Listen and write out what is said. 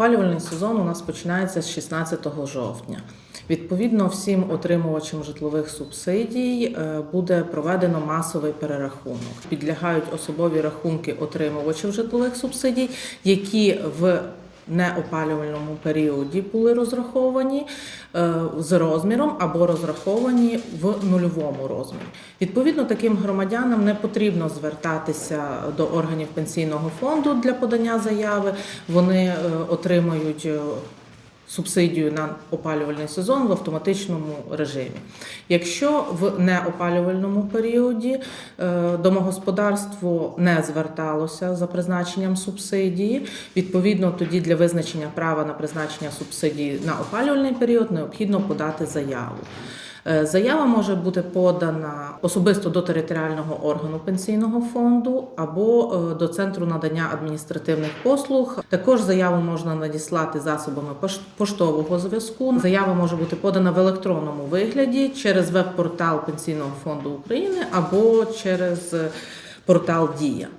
Опалювальний сезон у нас починається з 16 жовтня. Відповідно, всім отримувачам житлових субсидій е, буде проведено масовий перерахунок. Підлягають особові рахунки отримувачів житлових субсидій, які в неопалювальному періоді були розраховані е, з розміром або розраховані в нульовому розмірі. Відповідно, таким громадянам не потрібно звертатися до органів пенсійного фонду для подання заяви. Вони е, отримують. е, Субсидію на опалювальний сезон в автоматичному режимі. Якщо в неопалювальному періоді е, домогосподарство не зверталося за призначенням субсидії, відповідно тоді для визначення права на призначення субсидії на опалювальний період необхідно подати заяву. Е, Заява може бути подана особисто до територіального органу пенсійного фонду або е, до центру надання адміністративних послуг. Також заяву можна надіслати засобами пош- поштового зв'язку. Заява може бути подана в електронному вигляді через веб-портал Пенсійного фонду України або через е, портал Дія.